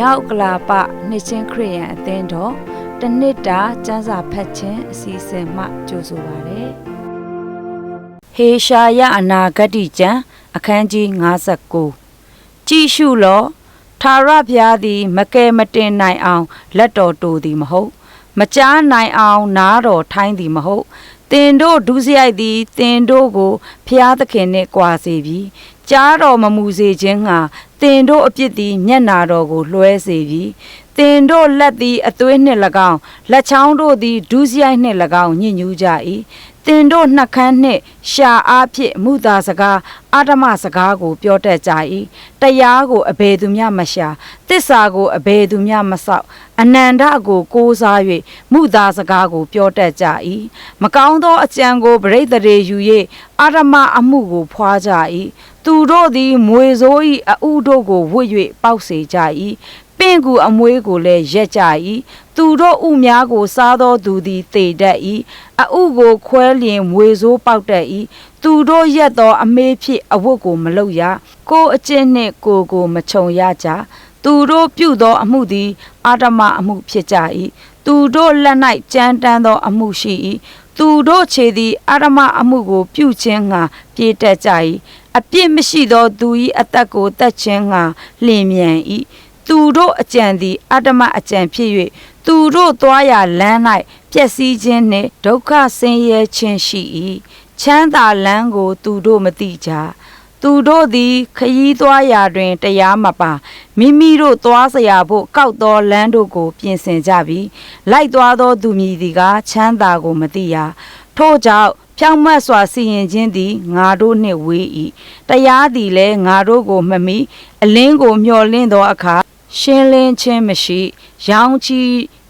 မြောက်ကလာပနှစ်ချင်းခရိယန်အသင်းတော်တနစ်တာကျမ်းစာဖတ်ခြင်းအစီအစဉ်မှကြိုဆိုပါရစေ။ဟေရှာယအနာဂတိကျမ်းအခန်းကြီး59ကြည်ရှုလော့ထာဝရဘုရားသည်မကယ်မတင်နိုင်အောင်လက်တော်တူသည်မဟုတ် မကြားနိုင်အောင်နားတော်ထိုင်းသည်မဟုတ်တင်တို့ဒုစရိုက်သည်တင်တို့ကိုဖျားသခင်နှင့်ကြွာစေပြီကြားတော်မမူစေခြင်းငှာ တင်တို့အပြစ်သည်မျက်နာတော်ကိုလွှဲစေပြီတင်တို့လက်သည်အသွေးနှင့်၎င်းလက်ချောင်းတို့သည်ဒုစရိုက်နှင့်၎င်းညှဉ်းညူးကြ၏တင်တို့နှက်ခမ်းနှင့်ရှာအားဖြင့်မုသာစကားအာဓမစကားကို ပြောတတ်ကြ၏တရားကိုအဘယ်သူမျှမရှာတစ္ဆာကိုအဘယ်သူမျှမဆောက်အနန္တကိုကိုးစား၍မုသာစကားကို ပြောတတ်ကြ၏မကောင်းသောအကြံကိုပြိတ္တရေယူ၍အာဓမအမှုကိုဖွာကြ၏ သူတို့သည်မွေစိုး၏အဥတို့ကိုဝတ်၍ပေါက်စေကြ၏ပင့်ကူအမွေးကိုလည်းရက်ကြ၏သူတို့ဥများကိုစားသောသူသည်တေတတ်၏အဥကိုခွဲလျင်မွေစိုးပေါက်တတ်၏သူတို့ရက်သောအမေးဖြစ်အဝတ်ကိုမလုတ်ရကိုယ်အကျင့်နှင့်ကိုယ်ကိုမခြုံရကြသူတို့ပြုသောအမှုသည်အာဓမအမှုဖြစ်ကြ၏သူတို့လက်၌ကြမ်းတမ်းသောအမှုရှိ၏သူတို့ခြေသည်အာဓမအမှုကိုပြုခြင်းငှာပြေးတက်ကြ၏ အပြစ်မရှိသောသူ၏အသက်ကိုတတ်ခြင်းငှာလျင်မြန်၏သူတို့အကြံသည်အတ္တမအကြံဖြစ်၍သူတို့သွားရာလမ်း၌ပျက်စီးခြင်းနှင့်ဒုက္ခဆင်းရဲခြင်းရှိ၏ချမ်းသာလမ်းကို သူတို့မသိကြသူတို့သည်ခရီးသွားရာတွင်တရားမပါမိမိတို့သွားစရာဖို့ကောက်သောလမ်းတို့ကို ပြင်ဆင်ကြပြီလိုက်သွားသောသူမည်သည်ကချမ်းသာကိုမသိရထို့ကြောင့် ဖြောင့်မတ်စွာစီရင်ခြင်းသည်ငါတို့နှင့်ဝေး၏တရားသည်လည်းငါတို့ကိုမမိအလင်းကိုမျှော်လင့်သောအခါရှင်းလင်းခြင်းမရှိရောင်ချီ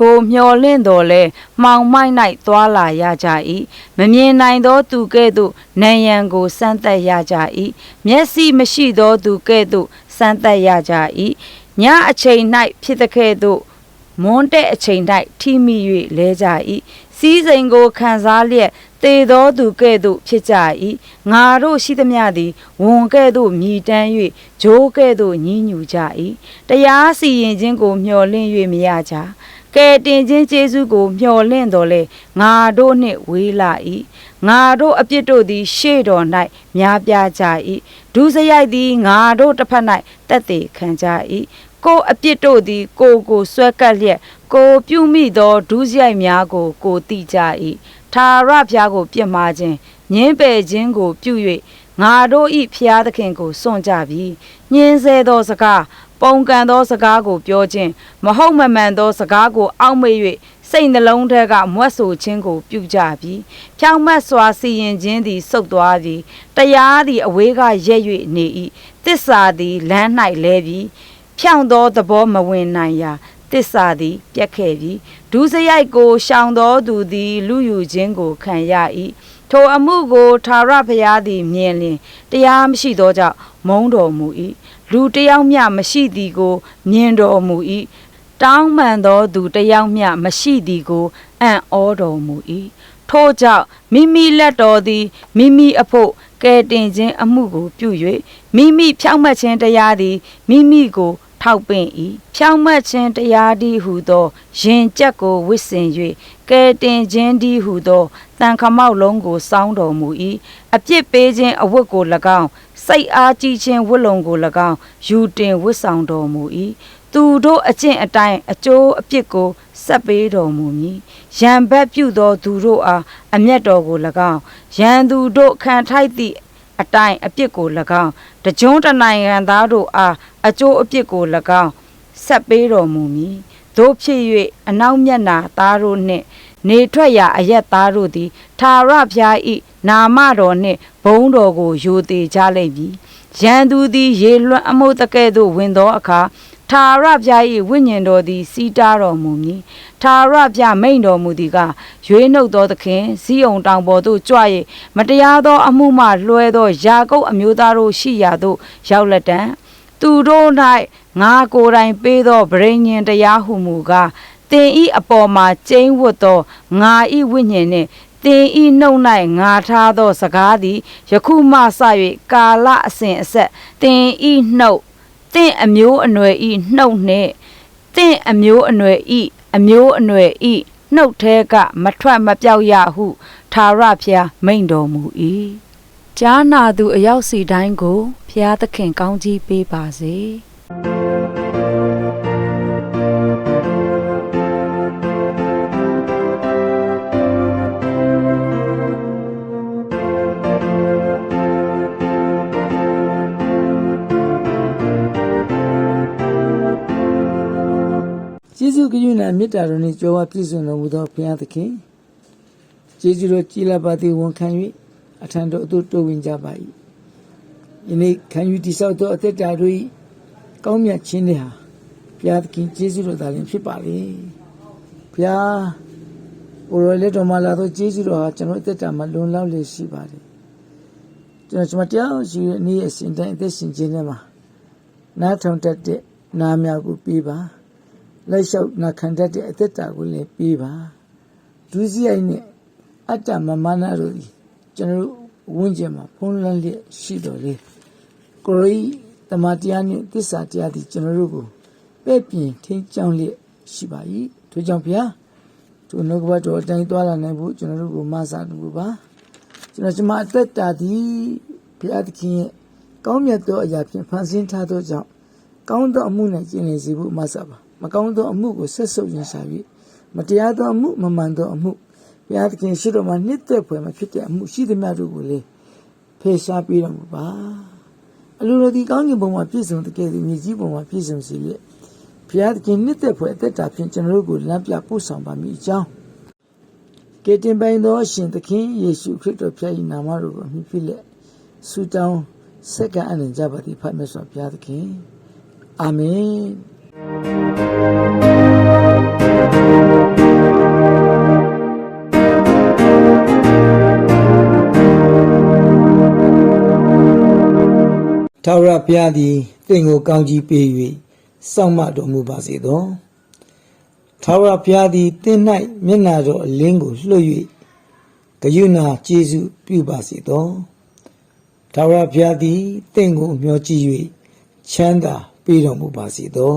ကိုမျော်လင့်တော်လဲမှောင်မိုက်၌သွာလာရကြ၏မမြင်နိုင်သောသူကဲ့သို့နံရံကိုစမ်းသက်ရကြ၏မျက်စိမရှိသောသူကဲ့သို့စမ်းသက်ရကြ၏ညအချိန်၌ဖြစ်တဲ့ကဲ့သို့မွန်းတဲ့အချိန်၌ထိမိ၍လဲကြ၏ စီးစိမ်ကိုခံစားလျက်တေသောသူကဲ့သို့ဖြစ်ကြ၏ငါတို့ရှိသမျှသည်ဝန်ကဲ့သို့မြည်တမ်း၍ဂျိုးကဲ့သို့ညှဉ်းညူကြ၏တရားစီရင်ခြင်းကိုမျှော်လင့်၍မရကြကဲတင်ခြင်းကျေးဇူးကိုမျှော်လင့်တော်လဲငါတို့နှင့်ဝေးလာ၏ငါတို့အပြစ်တို့သည် ရှေ့တော်၌များပြားကြ၏ဒုစရိုက်သည်ငါတို့တစ်ဖက်၌တက်သေးခံကြ၏ကိုအပြစ်တို့သည်ကိုကိုဆွဲကပ်လျက် ကိုပြုမိသောဒုစရိုက်များကို ကိုသိကြ၏ထာဝရဘုရားကိုပြစ်မှားခြင်းညင်းပယ်ခြင်းကိုပြု၍ငါတို့ဤဖျားသခင်ကိုစွန့်ကြပြီညင်းဆဲသောစကားပုံကန်သောစကားကိုပြောခြင်းမဟုတ်မမှန်သောစကားကိုအောက်မေ့၍စိတ်နှလုံးထဲကမွတ်ဆိုခြင်းကို ပြုကြပြီဖြောင့်မတ်စွာစီရင်ခြင်းသည်စုပ်သွားသည်တရားသည်အဝေးကရက်၍နေ၏တစ္ဆာသည်လမ်း၌လဲပြီဖြောင့်သောသဘောမဝင်နိုင်ရာ တစ္ဆာသည် ပြက်ခဲ့ပြီဒုစရိုက်ကိုရှောင်သောသူသည် လူယူခြင်းကိုခံရ၏ထိုအမှုကိုသာရဖျားသည်မြင်လျင်တရားမရှိသောကြောင့်မုန်းတော်မူ၏လူတယောက်မျှမရှိသည်ကို မြင်တော်မူ၏တောင်းမှန်သောသူတယောက်မျှမရှိသည်ကိုအံ့ဩတော်မူ၏ထို့ကြောင့်မိမိလက်တော်သည်မိမိအဖို့ကဲတင်ခြင်းအမှုကိုပြု၍မိမိဖြောင့်မတ်ခြင်းတရားသည်မိမိကို ထောက်ပင့်၏ဖြောင့်မတ်ခြင်းတရားဒီဟုသောရင်ကြက်ကိုဝစ်စင်၍ကဲတင်ခြင်းဒီဟုသောတန်ခမောက်လုံးကိုစောင်းတော်မူ၏အပြစ်ပေးခြင်းအဝတ်ကို၎င်းစိတ်အားကြီးခြင်းဝတ်လုံကို၎င်းယူတင်ဝတ်ဆောင်တော်မူ၏သူတို့အကျင့်အတိုင်းအကျိုးအပြစ်ကိုဆက်ပေးတော်မူမည်ရန်ဘက်ပြုသောသူတို့အားအမျက်တော်ကို၎င်းရန်သူတို့ခံထိုက်သည့်အတိုင်းအပြစ်ကို၎င်း တကြွတနိုင်ငံသားတို့အားအကျိုးအပြစ်ကို၎င်းဆက်ပေးတော်မူမည်တို့ဖြစ်၍အနောက်မျက်နာသားတို့နှင့်နေထွက်ရာအရက်သားတို့သည်သာရဖျားဤနာမတော်နှင့်ဘုံတော်ကိုယူသေးကြလိမ့်မည်ရန်သူသည် ရေလွှမ်းအမှုတကဲ့သို့ဝင်သောအခါ ထာဝရဘုရား၏ဝိညာဉ်တော်သည်စီးတားတော်မူမည်ထာဝရဘုရားမိန်တော်မူသည်ကရွေးနှုတ်သောသခင်ဇီးအောင်တောင်ပေါ်သို့ကြွ၍မတရားသောအမှုမှလွှဲသောယာကုပ်အမျိုးသားတို့ရှိရာသို့ရောက်လက်တံသူတို့၌ငါကိုယ်တိုင်ပေးသောဗြိဉ္ဉ်တရားဟုမူကားတင်ဤအပေါ်မှာကျိန်းဝတ်သောငါဤဝိညာဉ်နှင့်တင်ဤနှုတ်၌ငါထားသောစကားသည်ယခုမှစ၍ကာလအစဉ်အဆက်တင်ဤနှုတ် တင့်အမျိုးအနွယ်ဤနှုတ်နှင့်တင့်အမျိုးအနွယ်ဤအမျိုးအနွယ်ဤနှုတ်ထဲကမထွက်မပြောက်ရဟုသာရဖျားမိန်တော်မူ၏ကြားနာသူအယောက်စီတိုင်းကိုဖျားသခင်ကောင်းကြီးပေးပါစေ ကျေးဇူးကရုဏာမေတ္တာတော်နှင့်ကြွယ်ဝပြည့်စုံတော်မူသောဘုရားသခင်ကျေးဇူးတော်ကြီးလာပါသည်ဝန်ခံ၍အထံတော်အသို့တိုးဝင်ကြပါ၏ယနေ့ခံယူတိဆောက်သောအသက်တာတို့၏ကောင်းမြတ်ခြင်းတွေဟာဘုရားသခင်ကျေးဇူးတော်သာလျှင်ဖြစ်ပါလေဘုရားဘိုးတော်လက်တော်မှာလာသောကျေးဇူးတော်ဟာကျွန်တော်အသက်တာမှာလွန်လောက်လေရှိပါတယ်ကျွန်တော်ကျွန်မတရားရှိတဲ့နေ့အစဉ်တိုင်းအသက်ရှင်ခြင်းထဲမှာနားထောင်တတ်တဲ့နားများကိုပေးပါ လက်လျှောက်နာခံတတ်တဲ့အသက်တာကိုလည်းပေးပါဒုစရိုက်နဲ့အတ္တမမနာတို့ဒီကျွန်တော်တို့ဝန်းကျင်မှာဖုံးလွှမ်းလျက်ရှိတော်လေကိုရိတမန်တရားနဲ့သစ္စာတရားဒီကျွန်တော်တို့ကိုပဲ့ပြင်ထိန်းချောင်းလျက်ရှိပါ၏ထို့ကြောင့်ဘုရားသူနှုတ်ကပတ်တော်အတိုင်းသွားလာနိုင်ဖို့ကျွန်တော်တို့ကိုမဆာတူပါကျွန်တော်ကျွန်မအသက်တာဒီဘုရားသခင်ရဲ့ကောင်းမြတ်သောအရာဖြင့်ဖန်ဆင်းထားသောကြောင့်ကောင်းသောအမှုနဲ့ကျင့်လည်စေဖို့မဆပါ မကောင်းသောအမှုကိုဆက်ဆုပ်ရင်ရှာ၍မတရားသောအမှုမမှန်သောအမှုဘုရားသခင်ရှိတော်မှာနှစ်သက်ဖွယ်မဖြစ်တဲ့အမှုရှိသမျှတို့ကိုလေဖယ်ရှားပေးတော်မူပါအလိုတော်ဒီကောင်းကင်ဘုံမှာပြည့်စုံတဲ့ကဲ့သို့မြေကြီးဘုံမှာပြည့်စုံစေလျက်ဘုရားသခင်နှစ်သက်ဖွယ်အသက်တာဖြင့်ကျွန်တော်တို့ကိုလမ်းပြပို့ဆောင်ပါမည်အကြောင်းကယ်တင်ပိုင်သောအရှင်သခင်ယေရှုခရစ်တော်ဖျား၏နာမတော်ကိုအမိပြုလက်ဆုတောင်းစက္ကန့်အနေကြပါသည်ဖတ်မြတ်စွာဘုရားသခင်အာမင် ထာဝရဘုရားသည်တင့်ကိုကောင်းကြီးပေး၍စောင့်မတော်မူပါစေသောထာဝရဘုရားသည်တင့်၌မျက်နာတော်အလင်းကိုလွှတ်၍ဂယုဏကျေးဇူးပြုပါစေသောထာဝရဘုရားသည်တင့်ကိုမျှော်ကြည့်၍ချမ်းသာပေးတော်မူပါစေသော